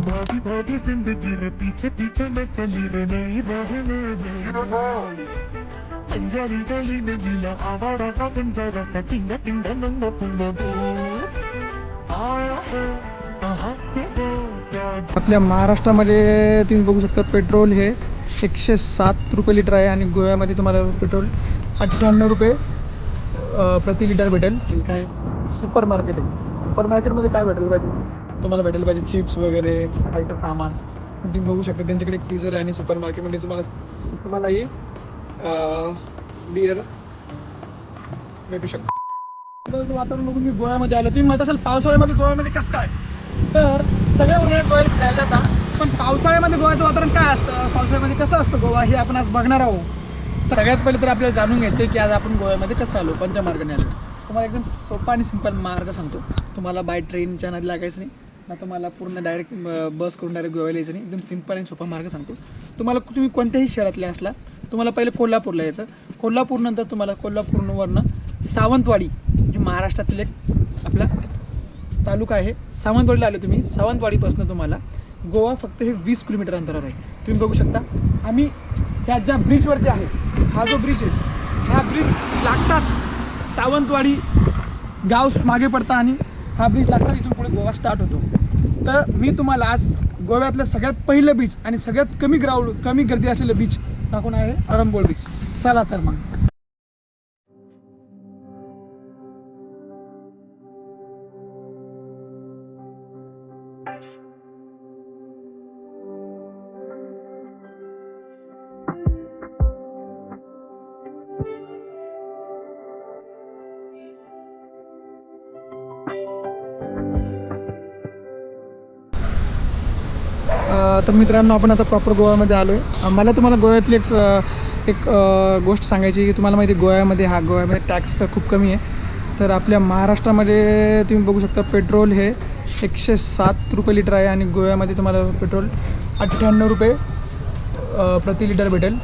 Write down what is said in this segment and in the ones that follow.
भागी भागी जिंदगी रे पीछे पीछे मैं चली रे नई पंजाबी गली में मिला आवारा सा पंजारा सा टिंगा टिंगा नंगा पुंगा आया है कहाँ से आपल्या महाराष्ट्रामध्ये तुम्ही बघू शकता पेट्रोल हे एकशे सात रुपये लिटर आहे आणि गोव्यामध्ये तुम्हाला पेट्रोल अठ्ठ्याण्णव रुपये प्रति लिटर भेटेल. काय सुपर मार्केट आहे. सुपर मार्केटमध्ये काय भेटेल पाहिजे? तुम्हाला भेटायला पाहिजे चिप्स वगैरे खायचं सामान. तुम्ही बघू शकता त्यांच्याकडे एक फ्रीजर आहे आणि सुपर मार्केटमध्ये तुम्हाला तुम्हाला ही बिअर भेटू शकतो. वातावरण बघून मी गोव्यामध्ये आलो. तुम्ही म्हणत असाल पावसाळ्यामध्ये गोव्यामध्ये कसं काय? तर सगळ्या उन्हाळ्यात गोव्याला फिरायला जातात पण पावसाळ्यामध्ये गोव्याचं वातावरण काय असतं? पावसाळ्यामध्ये कसं असतं गोवा? हे आपण आज बघणार आहोत. सगळ्यात पहिले तर आपल्याला जाणून घ्यायचं आहे की आज आपण गोव्यामध्ये कसं आलो कोणत्या मार्गाने आलो? तुम्हाला एकदम सोपा आणि सिंपल मार्ग सांगतो. तुम्हाला बाय ट्रेनच्या नदी लागायचं नाही. ना तुम्हाला पूर्ण डायरेक्ट बस करून डायरेक्ट गोव्याला यायचं नाही. एकदम सिंपल आणि सोपा मार्ग सांगतो. तुम्हाला तुम्ही कोणत्याही शहरातले असला तुम्हाला पहिले कोल्हापूरला यायचं. कोल्हापूरनंतर तुम्हाला कोल्हापूरवरनं सावंतवाडी हे महाराष्ट्रातील एक आपला तालुका आहे. सावंतवाडीला आले तुम्ही. सावंतवाडीपासून तुम्हाला गोवा फक्त हे वीस किलोमीटर अंतरावर आहे. तुम्ही बघू शकता. आम्ही ह्या ज्या ब्रिजवरती आहे हा जो ब्रिज आहे ह्या ब्रिज लागताच सावंतवाडी गाव मागे पडता आणि हा ब्रिज लागताच इथून पुढे गोवा स्टार्ट होतो. तर मी तुम्हाला आज गोव्यातलं सगळ्यात पहिलं बीच आणि सगळ्यात कमी ग्राउंड कमी गर्दी असलेलं बीच दाखवून आहे. अरंबोल बीच चला तर मग. तर मित्रांनो आपण आता प्रॉपर गोव्यामध्ये आलो आहे मला तुम्हाला गोव्यातली एक एक गोष्ट सांगायची की तुम्हाला माहिती आहे गोव्यामध्ये हा गोव्यामध्ये टॅक्स खूप कमी आहे. तर आपल्या महाराष्ट्रामध्ये तुम्ही बघू शकता पेट्रोल हे एकशे सात रुपये लिटर आहे आणि गोव्यामध्ये तुम्हाला पेट्रोल अठ्ठ्याण्णव रुपये प्रति लिटर भेटेल.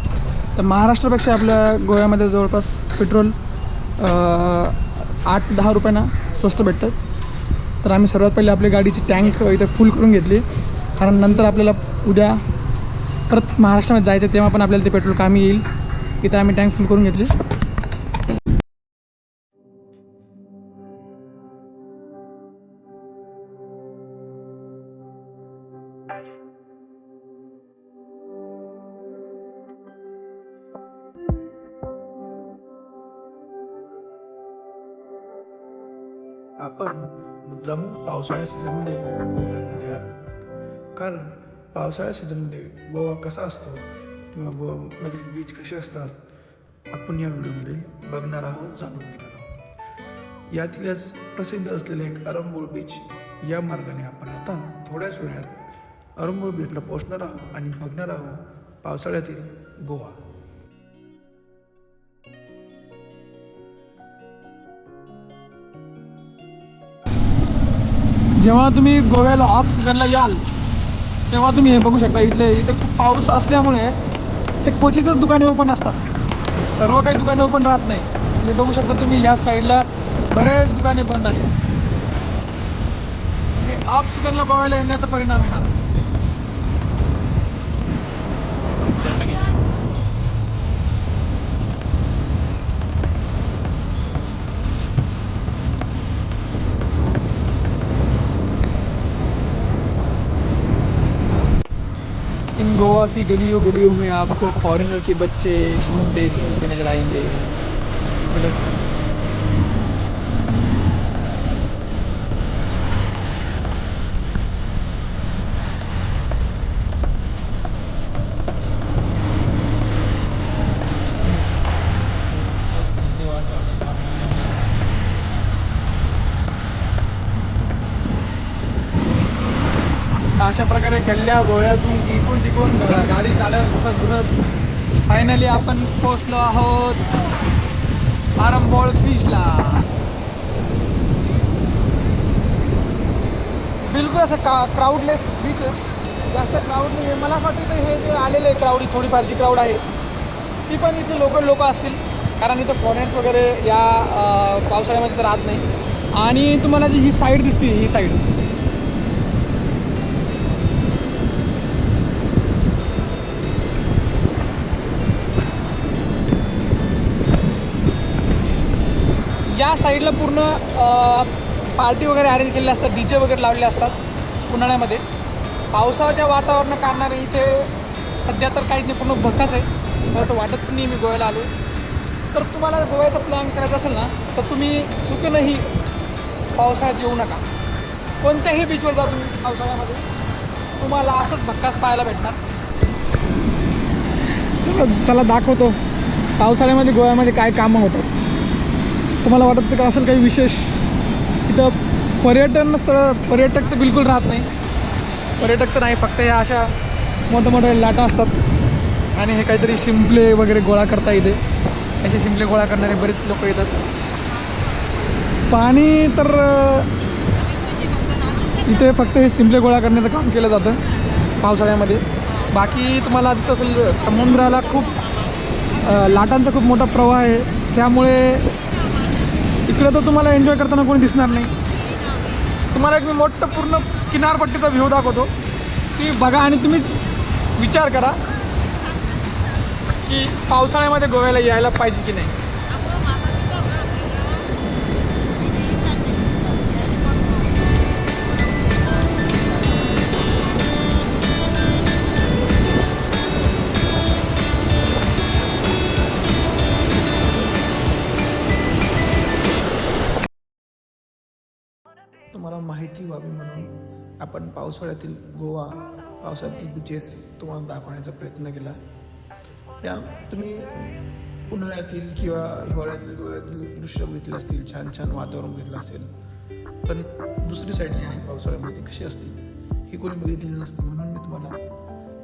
तर महाराष्ट्रापेक्षा आपल्या गोव्यामध्ये जवळपास पेट्रोल आठ दहा रुपयांना स्वस्त भेटतात. तर आम्ही सर्वात पहिले आपली गाडीची टँक इथे फुल करून घेतली. कारण नंतर आपल्याला उद्या परत महाराष्ट्रामध्ये जायचं तेव्हा पण आपल्याला ते पेट्रोल कामी येईल. इथं आम्ही टँक फुल करून घेतली. आपण मुद्दाम पावसाळ्या सीझनमध्ये कारण पावसाळ्या सीझनमध्ये गोवा कसा असतो किंवा गोवामधील बीच कसे असतात आपण या व्हिडिओमध्ये बघणार आहोत जाणून घेणार आहोत. यातीलच प्रसिद्ध असलेले एक अरंबोल बीच या मार्गाने आपण आता थोड्याच वेळात अरंबोल बीचला पोहोचणार आहोत आणि बघणार आहोत पावसाळ्यातील गोवा. जेव्हा तुम्ही गोव्याला ऑफ सीझनला याल तेव्हा तुम्ही हे बघू शकता इथले इथे खूप पाऊस असल्यामुळे ते क्वचितच दुकाने ओपन असतात. सर्व काही दुकाने ओपन राहत नाही. म्हणजे बघू शकता तुम्ही या साईडला बरेच दुकाने बंद आहेत. आप सीझनला गोव्याला येण्याचा परिणाम आहे हा. गलियों गलियों में आपको फॉरेनर के बच्चे घूमते घूमते नजर आएंगे मतलब अशा प्रकारे गल्ल्या गोळ्यातून टिकून टिकून गाडी चालत असं घुसत फायनली आपण पोहोचलो आहोत आरंबोळ बीचला बिलकुल असं का क्राऊडलेस बीच आहे. जास्त क्राऊड नाही आहे. मला असं वाटतं हे जे आलेलं आहे क्राऊड थोडीफारची क्राऊड आहे ती पण इथे लोकल लोक असतील. कारण इथं फॉरेन्स वगैरे या पावसाळ्यामध्ये तर राहत नाही. आणि तुम्हाला जी ही साईड दिसते ही साईड या साईडला पूर्ण पार्टी वगैरे अरेंज केलेले असतात डी जे वगैरे लावलेले असतात उन्हाळ्यामध्ये. पावसाच्या वातावरण कारणाने इथे सध्या तर काहीच नाही पूर्ण भकास आहे. मला तर वाटत पण नाही मी गोव्याला आलो. तर तुम्हाला गोव्याचा प्लॅन करायचा असेल ना तर तुम्ही चुकूनही पावसाळ्यात येऊ नका. कोणत्याही बीचवर जा तुम्ही पावसाळ्यामध्ये. तुम्हाला असंच भक्कास पाहायला भेटणार. चला चला दाखवतो. पावसाळ्यामध्ये गोव्यामध्ये काय कामं होतात. तुम्हाला वाटत का असेल काही विशेष? इथं पर्यटन स्थळ पर्यटक तर बिलकुल राहत नाही. पर्यटक तर नाही फक्त ह्या अशा मोठ्या मोठ्या लाटा असतात. आणि हे काहीतरी शिंपले वगैरे गोळा करता येते असे शिंपले गोळा करणारे बरेच लोक येतात. पाणी तर इथे फक्त हे शिंपले गोळा करण्याचं काम केलं जातं पावसाळ्यामध्ये. बाकी तुम्हाला दिसत असेल समुद्राला खूप लाटांचा खूप मोठा प्रवाह आहे. त्यामुळे इकडं तर तुम्हाला एन्जॉय करताना कोणी दिसणार नाही. तुम्हाला एक मी मोठं पूर्ण किनारपट्टीचा व्ह्यू दाखवतो. की बघा आणि तुम्हीच विचार करा की पावसाळ्यामध्ये गोव्याला यायला पाहिजे की नाही. तुम्हाला माहिती व्हावी म्हणून आपण पावसाळ्यातील गोवा पावसाळ्यातील बीचेस तुम्हाला दाखवण्याचा प्रयत्न केला. या तुम्ही उन्हाळ्यातील किंवा हिवाळ्यातील गोव्यातील दृश्य बघितले असतील छान छान वातावरण बघितलं असेल. पण दुसरी साईड जी आहे पावसाळ्यामध्ये कशी असते ही कोणी बघितलेली नसते म्हणून मी तुम्हाला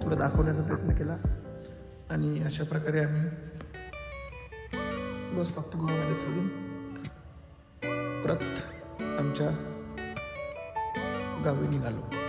थोडं दाखवण्याचा प्रयत्न केला. आणि अशा प्रकारे आम्ही बस फक्त गोव्यामध्ये फिरून परत आमच्या गावी निघालो.